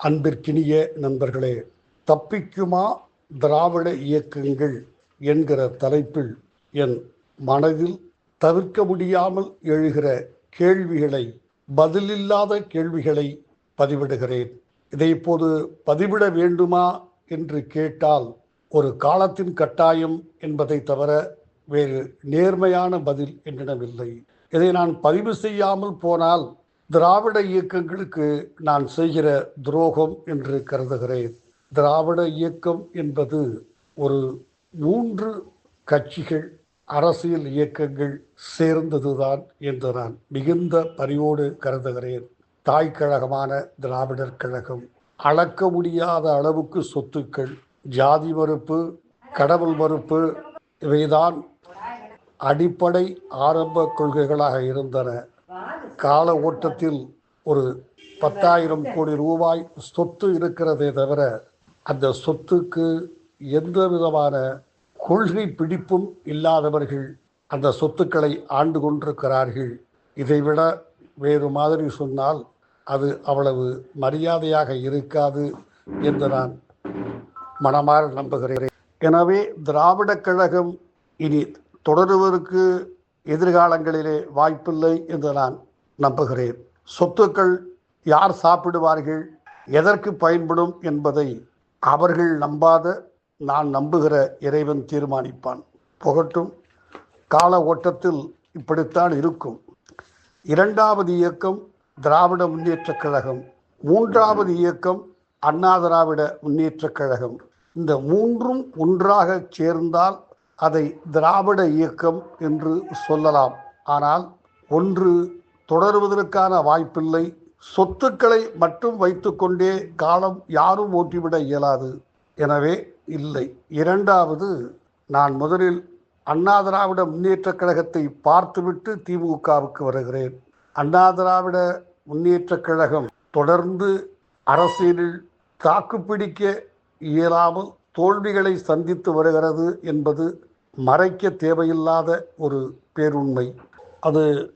அன்பிற்கினிய நண்பர்களே தப்பிக்குமா திராவிட இயக்கங்கள் என்கிற தலைப்பில் என் மனதில் தவிர்க்க முடியாமல் எழுகிற கேள்விகளை பதிலில்லாத கேள்விகளை பதிவிடுகிறேன். இதை இப்போது பதிவிட வேண்டுமா என்று கேட்டால் ஒரு காலத்தின் கட்டாயம் என்பதை தவிர வேறு நேர்மையான பதில் என்னிடமில்லை. இதை நான் பதிவு செய்யாமல் போனால் திராவிட இயக்கங்களுக்கு நான் செய்கிற துரோகம் என்று கருதுகிறேன். திராவிட இயக்கம் என்பது ஒரு மூன்று கட்சிகள் அரசியல் இயக்கங்கள் சேர்ந்ததுதான் என்று நான் மிகுந்த பரிவோடு கருதுகிறேன். தாய் கழகமான திராவிடர் கழகம் அளக்க முடியாத அளவுக்கு சொத்துக்கள் ஜாதி மறுப்பு கடவுள் மறுப்பு இவைதான் அடிப்படை ஆரம்ப கொள்கைகளாக இருந்தன. கால ஓட்டத்தில் ஒரு பத்தாயிரம் கோடி ரூபாய் சொத்து இருக்கிறதே தவிர அந்த சொத்துக்கு எந்த விதமான கொள்கை பிடிப்பும் இல்லாதவர்கள் அந்த சொத்துக்களை ஆண்டு கொண்டிருக்கிறார்கள். இதைவிட வேறு மாதிரி சொன்னால் அது அவ்வளவு மரியாதையாக இருக்காது என்று நான் மனமாற நம்புகிறேன். எனவே திராவிடக் கழகம் இனி தொடருவதற்கு எதிர்காலங்களிலே வாய்ப்பில்லை என்று நான் நம்புகிறேன். சொத்துக்கள் யார் சாப்பிடுவார்கள் எதற்கு பயன்படும் என்பதை அவர்கள் நம்பாத நான் நம்புகிற இறைவன் தீர்மானிப்பான். புகட்டும் கால ஓட்டத்தில் இப்படித்தான் இருக்கும். இரண்டாவது இயக்கம் திராவிட முன்னேற்றக் கழகம் மூன்றாவது இயக்கம் அண்ணா திராவிட முன்னேற்றக் கழகம். இந்த மூன்றும் ஒன்றாக சேர்ந்தால் அதை திராவிட இயக்கம் என்று சொல்லலாம். ஆனால் ஒன்று தொடருவதற்கான வாய்ப்பில்லை. சொத்துக்களை மட்டும் வைத்துக்கொண்டே காலம் யாரும் ஓட்டிவிட இயலாது. எனவே இல்லை. இரண்டாவது நான் முதலில் அண்ணா திராவிட முன்னேற்ற கழகத்தை பார்த்துவிட்டு திமுகவுக்கு வருகிறேன். அண்ணா திராவிட முன்னேற்றக் கழகம் தொடர்ந்து அரசியலில் தாக்குப்பிடிக்க இயலாமல் தோல்விகளை சந்தித்து வருகிறது என்பது மறைக்க தேவையில்லாத ஒரு பேருண்மை. அது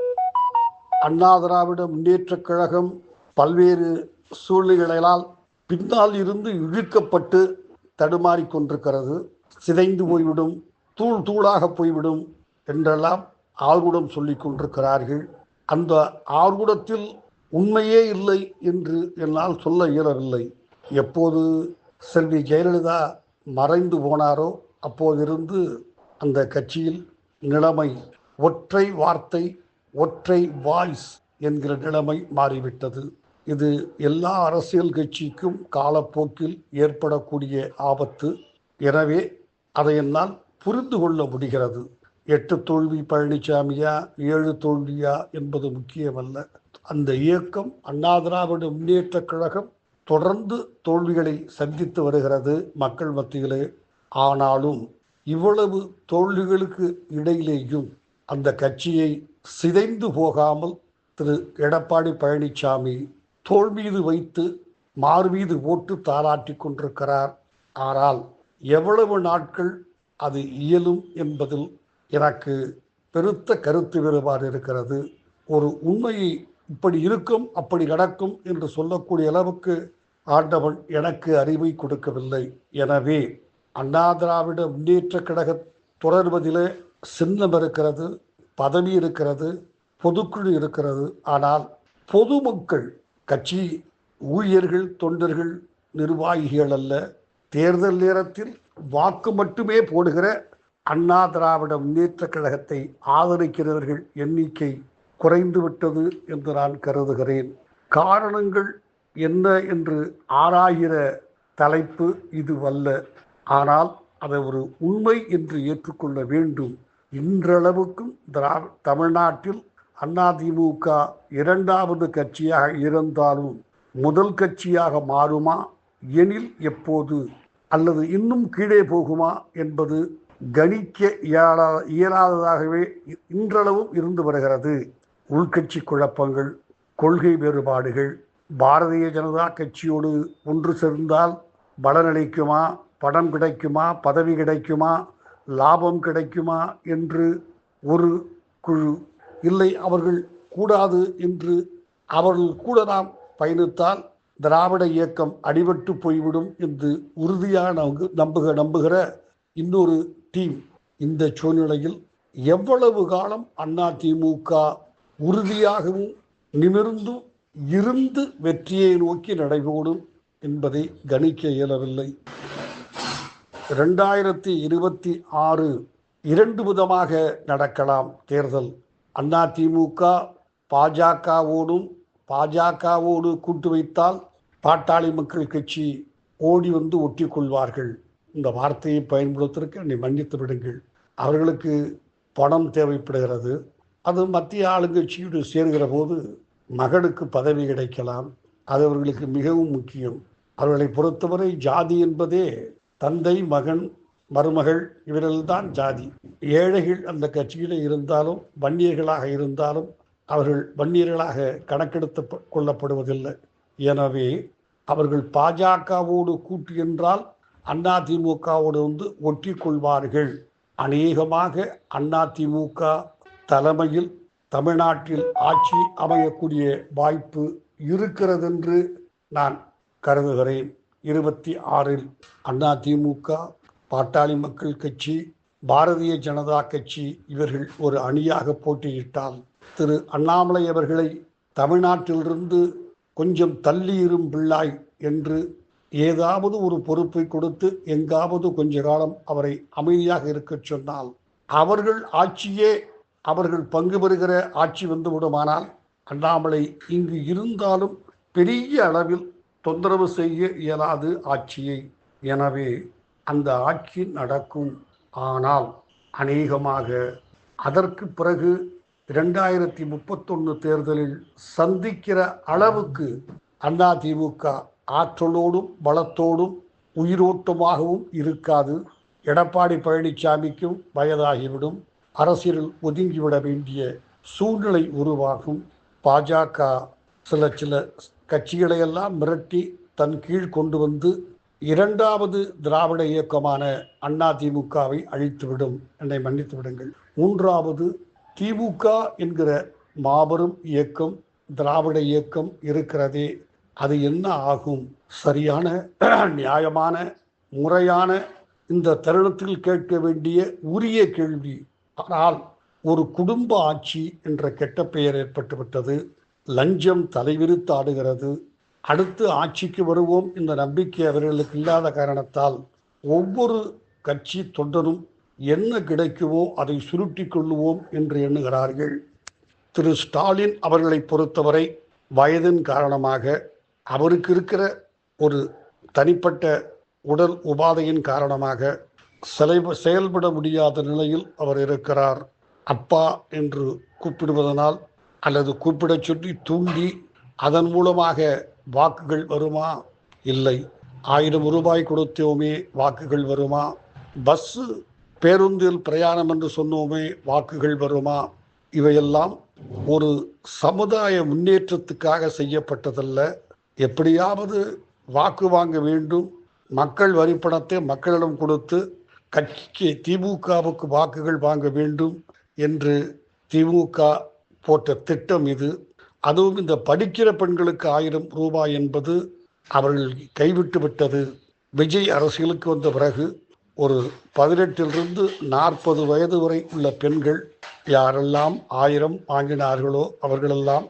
அண்ணா திராவிட முன்னேற்றக் கழகம் பல்வேறு சூழ்நிலைகளால் பின்னால் இருந்து இழுக்கப்பட்டு தடுமாறிக் கொண்டிருக்கிறது. சிதைந்து போய்விடும் தூள் தூளாக போய்விடும் என்றெல்லாம் ஆர்குடம் சொல்லிக் கொண்டிருக்கிறார்கள். அந்த ஆர்குடத்தில் உண்மையே இல்லை என்று என்னால் சொல்ல இயலவில்லை. எப்போது செல்வி ஜெயலலிதா மறைந்து போனாரோ அப்போதிருந்து அந்த கட்சியில் நிலைமை ஒற்றை வார்த்தை ஒற்றை வாய்ஸ் என்கிற நிலைமை மாறிவிட்டது. இது எல்லா அரசியல் கட்சிக்கும் காலப்போக்கில் ஏற்படக்கூடிய ஆபத்து. எனவே அதை என்னால் புரிந்து கொள்ள முடிகிறது. எட்டு தோல்வி பழனிசாமியா ஏழு தோல்வியா என்பது முக்கியமல்ல. அந்த இயக்கம் அண்ணா திராவிட முன்னேற்ற கழகம் தொடர்ந்து தோல்விகளை சந்தித்து வருகிறது மக்கள் மத்தியிலே. ஆனாலும் இவ்வளவு தோல்விகளுக்கு இடையிலேயும் அந்த கட்சியை சிதைந்து போகாமல் திரு எடப்பாடி பழனிசாமி தோல் மீது வைத்து மார் மீது போட்டு தாராட்டி கொண்டிருக்கிறார். ஆனால் எவ்வளவு நாட்கள் அது இயலும் என்பதில் எனக்கு பெருத்த கருத்து வேறுபாடு இருக்கிறது. ஒரு உண்மையை இப்படி இருக்கும் அப்படி நடக்கும் என்று சொல்லக்கூடிய அளவுக்கு ஆண்டவன் எனக்கு அறிவை கொடுக்கவில்லை. எனவே அண்ணா திராவிட முன்னேற்ற கழக தொடர்வதிலே சின்னம் இருக்கிறது பதவி இருக்கிறது பொதுக்குழு இருக்கிறது. ஆனால் பொதுமக்கள் கட்சி ஊழியர்கள் தொண்டர்கள் நிர்வாகிகள் அல்ல. தேர்தல் நேரத்தில் வாக்கு மட்டுமே போடுகிற அண்ணா திராவிட முன்னேற்ற கழகத்தை ஆதரிக்கிறவர்கள் எண்ணிக்கை குறைந்துவிட்டது என்று நான் கருதுகிறேன். காரணங்கள் என்ன என்று ஆராய்கிற தலைப்பு இதுவல்ல. ஆனால் அதை ஒரு உண்மை என்று ஏற்றுக்கொள்ள வேண்டும். இன்றளவுக்கும் திரா தமிழ்நாட்டில் அதிமுக இரண்டாவது கட்சியாக இருந்தாலும் முதல் கட்சியாக மாறுமா? எனில் எப்போது? அல்லது இன்னும் கீழே போகுமா? என்பது கணிக்க இயலா இயலாததாகவே இன்றளவும் இருந்து வருகிறது. உள்கட்சி குழப்பங்கள் கொள்கை வேறுபாடுகள் பாரதிய ஜனதா கட்சியோடு ஒன்று சேர்ந்தால் பலனளிக்குமா? படம் கிடைக்குமா பதவி கிடைக்குமா லாபம் கிடைக்குமா என்று ஒரு குழு இல்லை அவர்கள் கூடாது என்று அவர்கள் கூட நாம் பயணித்தால் திராவிட இயக்கம் அடிபட்டு போய்விடும் என்று உறுதியாக நம்பு- நம்புக நம்புகிற இன்னொரு டீம் இந்த சூழ்நிலையில் எவ்வளவு காலம் அண்ணா திமுக உறுதியாகவும் நிமிர்ந்தும் இருந்து வெற்றியை நோக்கி நடைபோடும் என்பதை கணிக்க இயலவில்லை. ரெண்டாயிரத்தி இருபத்தி ஆறு இரண்டு விதமாக நடக்கலாம் தேர்தல். அண்ணா திமுக பாஜகவோடும் பாஜகவோடு கூட்டு வைத்தால் பாட்டாளி மக்கள் கட்சி ஓடி வந்து ஒட்டி கொள்வார்கள் இந்த வார்த்தையை பயன்படுத்துவதற்கு என்னை மன்னித்து விடுங்கள். அவர்களுக்கு பணம் தேவைப்படுகிறது. அது மத்திய ஆளுங்கட்சியோடு சேர்கிற போது மகனுக்கு பதவி கிடைக்கலாம். அது அவர்களுக்கு மிகவும் முக்கியம். அவர்களை பொறுத்தவரை ஜாதி என்பதே தந்தை மகன் மருமகள் இவர்கள்தான் ஜாதி. ஏழைகள் அந்த கட்சியில் இருந்தாலும் வன்னியர்களாக இருந்தாலும் அவர்கள் வன்னியர்களாக கணக்கெடுத்து கொள்ளப்படுவதில்லை. எனவே அவர்கள் பாஜகவோடு கூட்டு என்றால் அதிமுகவோடு வந்து ஒட்டி கொள்வார்கள். அநேகமாக அதிமுக தலைமையில் தமிழ்நாட்டில் ஆட்சி அமையக்கூடிய வாய்ப்பு இருக்கிறதென்று நான் கருதுகிறேன். இருபத்தி ஆறில் அதிமுக பாட்டாளி மக்கள் கட்சி பாரதிய ஜனதா கட்சி இவர்கள் ஒரு அணியாக போட்டியிட்டால் திரு அண்ணாமலை அவர்களை தமிழ்நாட்டிலிருந்து கொஞ்சம் தள்ளியிரும் பிள்ளாய் என்று ஏதாவது ஒரு பொறுப்பை கொடுத்து எங்காவது கொஞ்ச காலம் அவரை அமைதியாக இருக்கச் சொன்னால் அவர்கள் ஆட்சியே அவர்கள் பங்கு பெறுகிற ஆட்சி வந்து விடுமானால் அண்ணாமலை இங்கு இருந்தாலும் பெரிய அளவில் தொந்தரவு செய்ய இயலாது ஆட்சியை. எனவே அந்த ஆட்சி நடக்கும். ஆனால் அநேகமாக அதற்கு பிறகு இரண்டாயிரத்தி முப்பத்தொன்று தேர்தலில் சந்திக்கிற அளவுக்கு அதிமுக ஆற்றலோடும் பலத்தோடும் உயிரோட்டமாகவும் இருக்காது. எடப்பாடி பழனிசாமிக்கும் வயதாகிவிடும். அரசியலில் ஒதுங்கிவிட வேண்டிய சூழ்நிலை உருவாகும். பாஜக சில சில கட்சிகளையெல்லாம் மிரட்டி தன் கீழ் கொண்டு வந்து இரண்டாவது திராவிட இயக்கமான அண்ணா திமுகவை அழித்துவிடும். என்னை மன்னித்து விடுங்கள். மூன்றாவது திமுக என்கிற மாபெரும் இயக்கம் திராவிட இயக்கம் இருக்கிறதே. அது என்ன ஆகும்? சரியான நியாயமான முறையான இந்த தருணத்தில் கேட்க வேண்டிய உரிய கேள்வி. ஆனால் ஒரு குடும்ப ஆட்சி என்ற கெட்ட பெயர் ஏற்பட்டுவிட்டது. லஞ்சம் தலைவிரித்து ஆடுகிறது அடுத்து ஆட்சிக்கு வருவோம் இந்த நம்பிக்கை அவர்களுக்கு இல்லாத காரணத்தால் ஒவ்வொரு கட்சி தொண்டரும் என்ன கிடைக்குமோ அதை சுருட்டி கொள்ளுவோம் என்று எண்ணுகிறார்கள். திரு ஸ்டாலின் அவர்களை பொறுத்தவரை வயதின் காரணமாக அவருக்கு இருக்கிற ஒரு தனிப்பட்ட உடல் உபாதையின் காரணமாக சிலை செயல்பட முடியாத நிலையில் அவர் இருக்கிறார். அப்பா என்று கூப்பிடுவதனால் அல்லது கூப்பிடச் சொல்லி தூண்டி அதன் மூலமாக வாக்குகள் வருமா? இல்லை. ஆயிரம் ரூபாய் கொடுத்தோமே வாக்குகள் வருமா? பஸ்ஸு பேருந்தில் பிரயாணம் என்று சொன்னோமே வாக்குகள் வருமா? இவையெல்லாம் ஒரு சமுதாய முன்னேற்றத்துக்காக செய்யப்பட்டதல்ல. எப்படியாவது வாக்கு வாங்க வேண்டும். மக்கள் வரிப்பணத்தை மக்களிடம் கொடுத்து கட்சிக்கு திமுகவுக்கு வாக்குகள் வாங்க வேண்டும் என்று திமுக போட்ட திட்டம் இது. அதுவும் இந்த படிக்கிற பெண்களுக்கு ஆயிரம் ரூபாய் என்பது அவர்கள் கைவிட்டு விட்டது. விஜய் அரசியலுக்கு வந்த பிறகு ஒரு பதினெட்டிலிருந்து நாற்பது வயது வரை உள்ள பெண்கள் யாரெல்லாம் ஆயிரம் வாங்கினார்களோ அவர்களெல்லாம்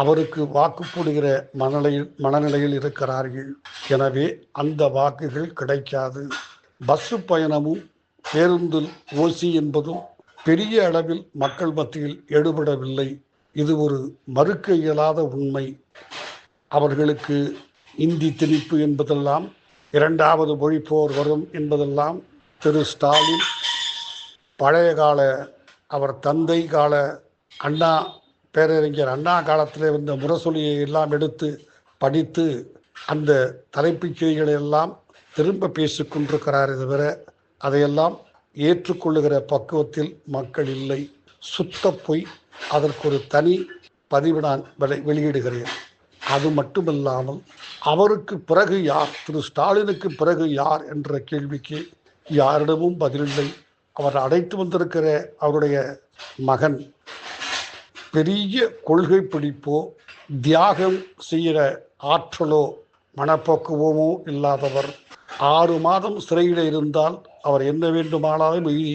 அவருக்கு வாக்கு போடுகிற மனநிலையில் மனநிலையில் இருக்கிறார்கள். எனவே அந்த வாக்குகள் கிடைக்காது. பஸ்ஸு பயணமும் பேருந்தில் ஓசி என்பதும் பெரிய அளவில் மக்கள் மத்தியில் எடுபடவில்லை. இது ஒரு மறுக்க இயலாத உண்மை. அவர்களுக்கு இந்தி திணிப்பு என்பதெல்லாம் இரண்டாவது மொழிப்போர் வரும் என்பதெல்லாம் திரு ஸ்டாலின் பழைய கால அவர் தந்தை கால அண்ணா பேரறிஞர் அண்ணா காலத்தில் வந்த முரசொலியை எல்லாம் எடுத்து படித்து அந்த தலைப்புச் செய்திகளை எல்லாம் திரும்ப பேசிக்கொண்டிருக்கிறார் தவிர அதையெல்லாம் ஏற்றுக்கொள்ளுகிற பக்குவத்தில் மக்கள் இல்லை. சுத்த பொய் அதற்கு ஒரு தனி பதிவு நான் வெளியிடுகிறேன். அது மட்டுமல்லாமல் அவருக்கு பிறகு யார் திரு ஸ்டாலினுக்கு பிறகு யார் என்ற கேள்விக்கு யாரிடமும் பதிலில்லை. அவர் அடைத்து வந்திருக்கிற அவருடைய மகன் பெரிய கொள்கை பிடிப்போ தியாகம் செய்கிற ஆற்றலோ மனப்பக்குவமோ இல்லாதவர். ஆறு மாதம் சிறையில் இருந்தால் அவர் என்ன வேண்டுமானாலும் மீறி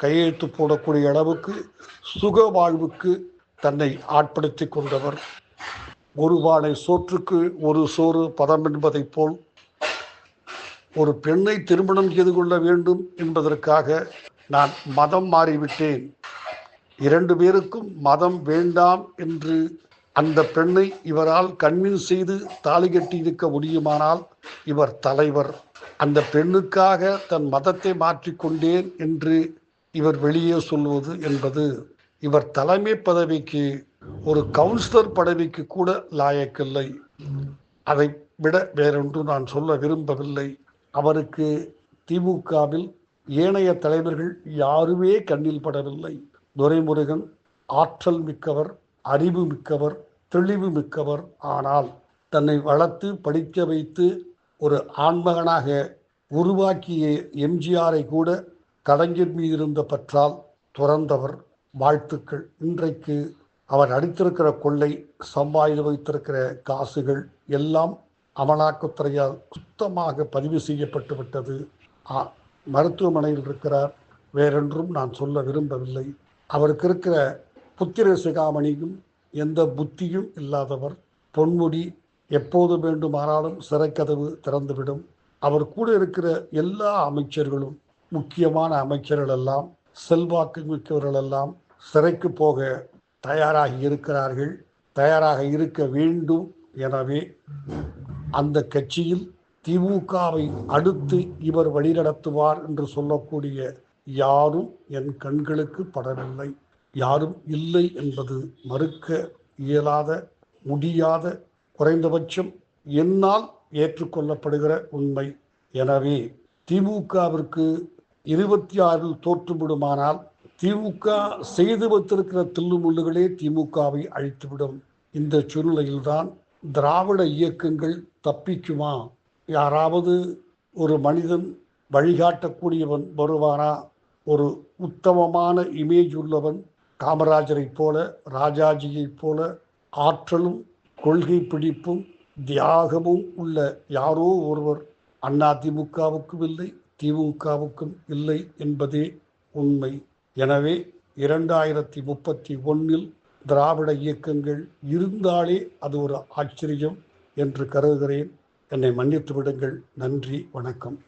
கையெழுத்து போடக்கூடிய அளவுக்கு சுக வாழ்வுக்கு தன்னை ஆட்படுத்தி கொண்டவர். ஒரு பானை சோற்றுக்கு ஒரு சோறு பதம் என்பதைப் போல் ஒரு பெண்ணை திருமணம் செய்து கொள்ள வேண்டும் என்பதற்காக நான் மதம் மாறிவிட்டேன். இரண்டு பேருக்கும் மதம் வேண்டாம் என்று அந்த பெண்ணை இவரால் கன்வின்ஸ் செய்து தாலி கட்டி இருக்க முடியுமானால் இவர் தலைவர். அந்த பெண்ணுக்காக தன் மதத்தை மாற்றிக்கொண்டேன் என்று இவர் வெளியே சொல்வது என்பது இவர் தலைமை பதவிக்கு ஒரு கவுன்சிலர் பதவிக்கு கூட லாயக்கில்லை. அதை விட வேறொன்று நான் சொல்ல விரும்பவில்லை. அவருக்கு திமுகவில் ஏனைய தலைவர்கள் யாருமே கண்ணில் படவில்லை. துரைமுருகன் ஆற்றல் மிக்கவர் அறிவு மிக்கவர் தெளிவு மிக்கவர். ஆனால் தன்னை வளர்த்து படிக்க வைத்து ஒரு ஆண்மகனாக உருவாக்கிய எம்ஜிஆரை கூட கலைஞர் மீது இருந்த பற்றால் துறந்தவர். வாழ்த்துக்கள். இன்றைக்கு அவர் அடித்திருக்கிற கொள்ளை சம்பாயில் வைத்திருக்கிற காசுகள் எல்லாம் அமலாக்கத்துறையால் சுத்தமாக பதிவு செய்யப்பட்டு விட்டது. மருத்துவமனையில் இருக்கிறார். வேறொன்றும் நான் சொல்ல விரும்பவில்லை. அவருக்கு இருக்கிற புத்திர சிகாமணியும் எந்த புத்தியும் இல்லாதவர். பொன்முடி எப்போது வேண்டுமானாலும் சிறைக்கதவு திறந்துவிடும். அவர் கூட இருக்கிற எல்லா அமைச்சர்களும் முக்கியமான அமைச்சர்கள் எல்லாம் செல்வாக்கு மிக்கவர்கள் எல்லாம் சிறைக்கு போக தயாராகி இருக்கிறார்கள். தயாராக இருக்க வேண்டும். எனவே அந்த கட்சியில் திமுகவை அடுத்து இவர் வழிநடத்துவார் என்று சொல்லக்கூடிய யாரும் என் கண்களுக்கு படவில்லை. யாரும் இல்லை என்பது மறுக்க இயலாத முடியாத குறைந்தபட்சம் என்னால் ஏற்றுக்கொள்ளப்படுகிற உண்மை. எனவே திமுகவிற்கு இருபத்தி ஆறில் தோற்றுவிடுமானால் திமுக செய்து வைத்திருக்கிற தில்லுமுள்ளுகளே திமுகவை அழித்துவிடும். இந்த சூழ்நிலையில்தான் திராவிட இயக்கங்கள் தப்பிக்குமா? யாராவது ஒரு மனிதன் வழிகாட்டக்கூடியவன் வருவானா? ஒரு உத்தமமான இமேஜ் உள்ளவன் காமராஜரைப் போல ராஜாஜியைப் போல ஆற்றலும் கொள்கை பிடிப்பும் தியாகமும் உள்ள யாரோ ஒருவர் அண்ணா திமுகவுக்கும் இல்லை திமுகவுக்கும் இல்லை என்பதே உண்மை. எனவே இரண்டாயிரத்தி முப்பத்தி ஒன்றில் திராவிட இயக்கங்கள் இருந்தாலே அது ஒரு ஆச்சரியம் என்று கருதுகிறேன். என்னை மன்னித்து விடுங்கள் நன்றி வணக்கம்.